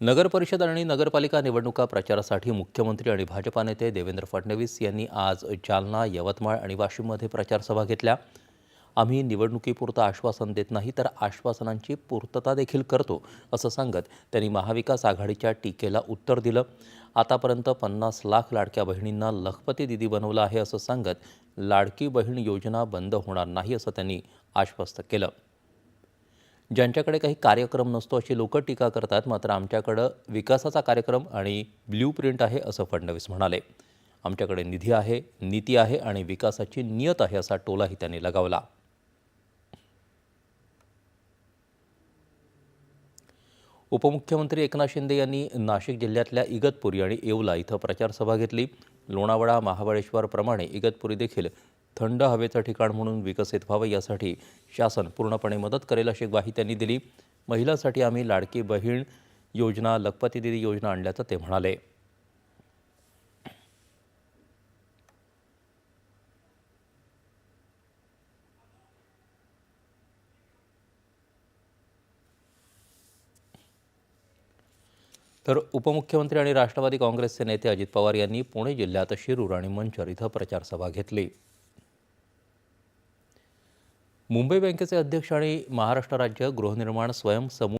नगर परिषद आणि नगरपालिका निवडणुका प्रचारासाठी मुख्यमंत्री आणि भाजपा नेते देवेंद्र फडणवीस यांनी आज जालना यवतमाळ आणि वाशिममध्ये प्रचारसभा घेतल्या. आम्ही निवडणुकीपुरतं आश्वासन देत नाही तर आश्वासनांची पूर्तता देखील करतो असं सांगत त्यांनी महाविकास आघाडीच्या टीकेला उत्तर दिलं. आतापर्यंत पन्नास लाख लाडक्या बहिणींना लखपती दिदी बनवलं आहे असं सांगत लाडकी बहीण योजना बंद होणार नाही असं त्यांनी आश्वस्त केलं. ज्यांच्याकडे काही कार्यक्रम नसतो अशी लोक टीका करतात मात्र आमच्याकडं विकासाचा कार्यक्रम आणि ब्ल्यू प्रिंट आहे असं फडणवीस म्हणाले. आमच्याकडे निधी आहे नीती आहे आणि विकासाची नियत आहे असा टोलाही त्यांनी लगावला. उपमुख्यमंत्री एकनाथ शिंदे यांनी नाशिक जिल्ह्यातल्या इगतपुरी आणि येवला इथं प्रचारसभा घेतली. लोणावळा महाबळेश्वरप्रमाणे इगतपुरी देखील थंड हवेचं ठिकाण म्हणून विकसित व्हावं यासाठी शासन पूर्णपणे मदत करेल अशी ग्वाही त्यांनी दिली. महिलांसाठी आम्ही लाडकी बहीण योजना लखपती दिदी योजना आणल्याचं ते म्हणाले. तर उपमुख्यमंत्री आणि राष्ट्रवादी काँग्रेसचे नेते अजित पवार यांनी पुणे जिल्ह्यात शिरूर आणि मंचर इथं प्रचारसभा घेतली. मुंबई बँकेचे अध्यक्ष आणि महाराष्ट्र राज्य गृहनिर्माण स्वयंसमूह